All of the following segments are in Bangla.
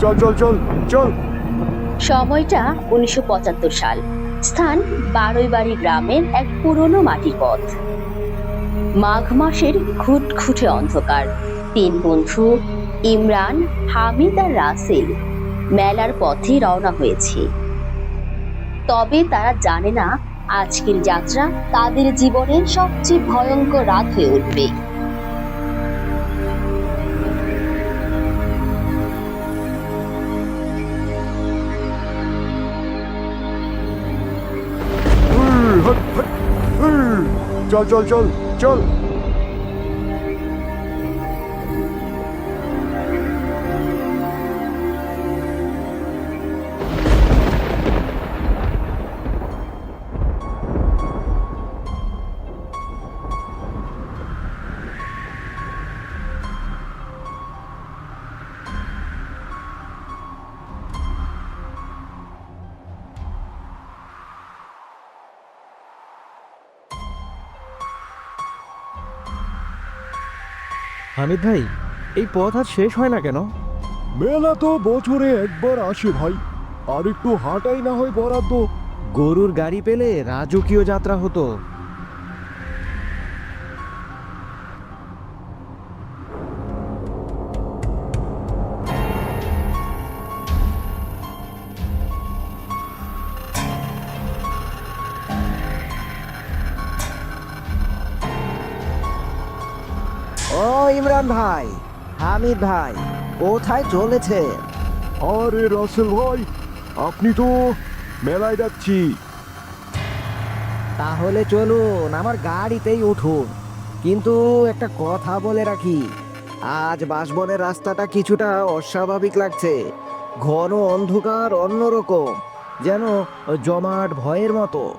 চল চল চল চল। সময়টা উনিশশো পঁচাত্তর সাল। স্থান বারৈবাড়ি গ্রামের এক পুরনো মাটির পথ। মাঘ মাসের খুটখুটে অন্ধকার। তিন বন্ধু, ইমরান, হামিদ আর রাসেল মেলার পথে রওনা হয়েছে। তবে তারা জানে না, আজকের যাত্রা তাদের জীবনের সবচেয়ে ভয়ঙ্কর রাত হয়ে উঠবে। চল চল চল চল। হামিদ ভাই এই পথ আর শেষ হয় না কেন? মেলা তো বছরে একবার আসে ভাই। আর একটু হাঁটাই না হয় বরাদ্দ। গরুর গাড়ি পেলে রাজকীয় যাত্রা হতো। ইমরান ভাই হামিদ ভাই কোথায় চলেছে? আরে রাসেল ভাই আপনি তো মেলায় যাচ্ছি। তাহলে চলুন আমার গাড়িতেই উঠুন। কিন্তু একটা কথা বলে রাখি আজ বাসবনের রাস্তাটা কিছুটা অস্বাভাবিক লাগছে। ঘন অন্ধকার অন্যরকম যেন জমাট ভয়ের মতো।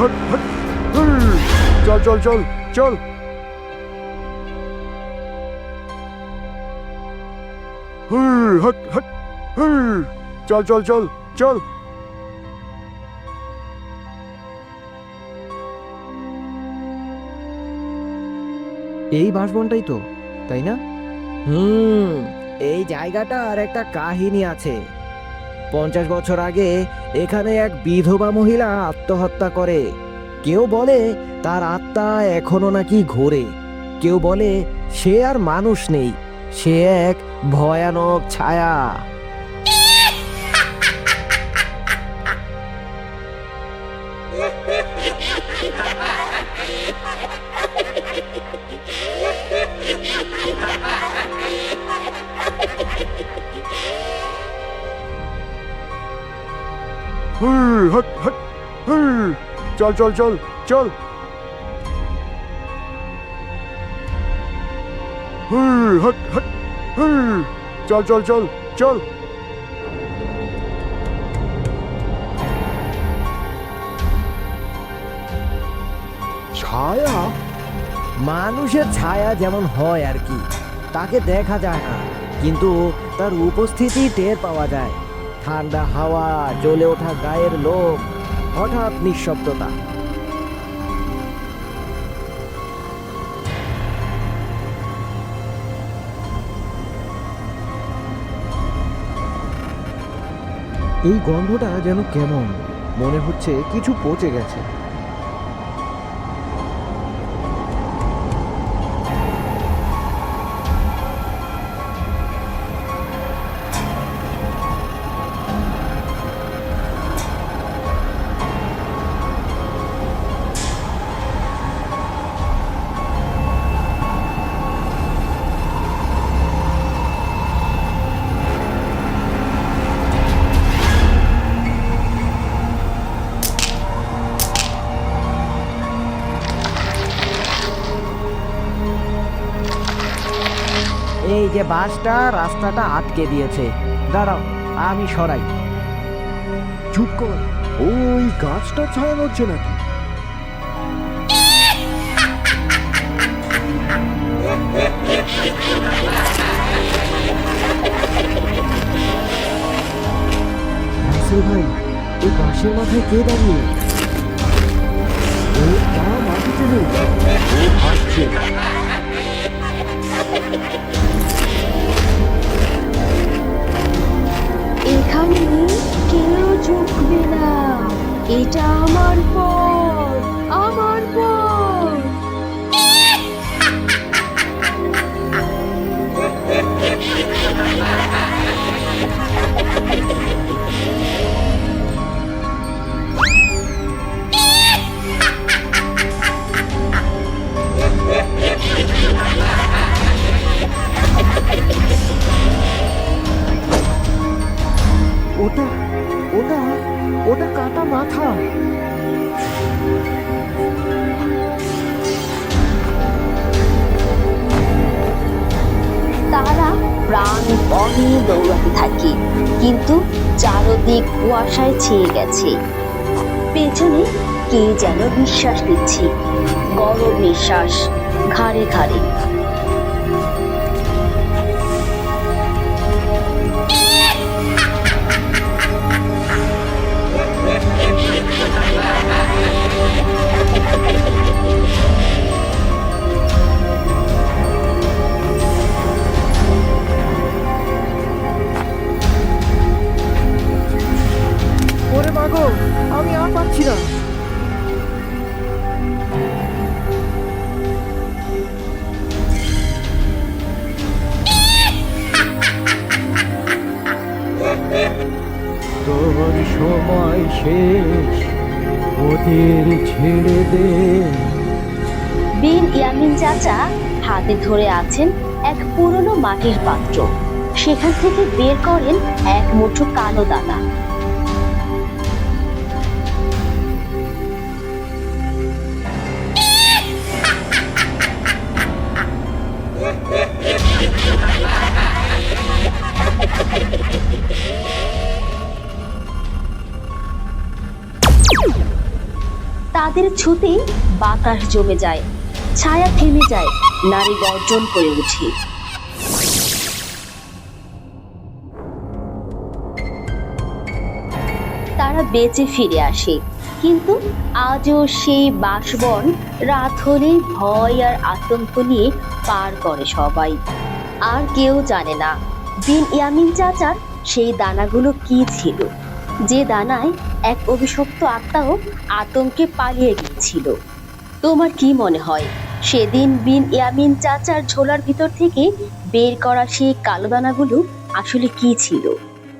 হট, হট, চল চল চল চল। হট, হট। চল চল চল চল। এই বাসবনটাই তো তাই না? হুম এই জায়গাটা আর একটা কাহিনী আছে। পঞ্চাশ বছর আগে এখানে এক বিধবা মহিলা আত্মহত্যা করে। কেউ বলে তার আত্মা এখনও নাকি ঘোরে। কেউ বলে সে আর মানুষ নেই, সে এক ভয়ানক ছায়া। চল চল চল চল। চল চল চল চল। ছায়া? মানুষের ছায়া যেমন হয় আর কি, তাকে দেখা যায় না, কিন্তু তার উপস্থিতি টের পাওয়া যায়। ঠান্ডা হাওয়া, জ্বলে ওঠা গায়ের লোক হঠাৎ নিঃশব্দতা। এই গন্ধটা যেন কেমন? মনে হচ্ছে কিছু পচে গেছে। যে বাসটা রাস্তাটা আটকে দিয়েছে। দাঁড়াও আমি সরাই। চুপ কর। ওই গাছটা ছায়া হচ্ছে নাকি? ওই বাঁশের মাথায় কে দাঁড়িয়ে? এখানে কেউ ঝুঁকবে না। এটা আমার পথ। থাকে কিন্তু চারদিক কুয়াশায় ছেয়ে গেছে। পেছনে কে যেন বিশ্বাস দিচ্ছে গরম নিঃশ্বাস, ঘাড়ে ঘাড়ে। শেষ, ওদের ছেড়ে দে। বিন ইয়ামিন চাচা হাতে ধরে আছেন এক পুরনো মাটির পাত্র। সেখান থেকে বের করেন এক মুঠো কালো দানা। তাদের ছুতেই বাতাস জমে যায়, ছায়া থেমে যায়, নারী গর্জন করে উঠে। তারা বেঁচে ফিরে আসে, কিন্তু আজও সেই বাসবন রাত হলে ভয় আর আতঙ্ক নিয়ে পার করে সবাই। আর কেউ জানে না, বিন ইয়ামিন চাচার সেই দানাগুলো কি ছিল। যে দানায় এক অভিশপ্ত আত্মাও আতঙ্কে পালিয়ে গিয়েছিল। তোমার কি মনে হয়, সেদিন বিন ইয়ামিন চাচার ঝোলার ভিতর থেকে বের করা সেই কালো দানাগুলো আসলে কি ছিল?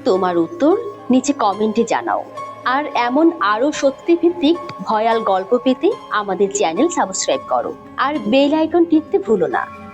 তোমার উত্তর নিচে কমেন্টে জানাও। আর এমন আরও সত্যিভিত্তিক ভয়াল গল্প পেতে আমাদের চ্যানেল সাবস্ক্রাইব করো। আর বেল আইকন টিপতে ভুলো না।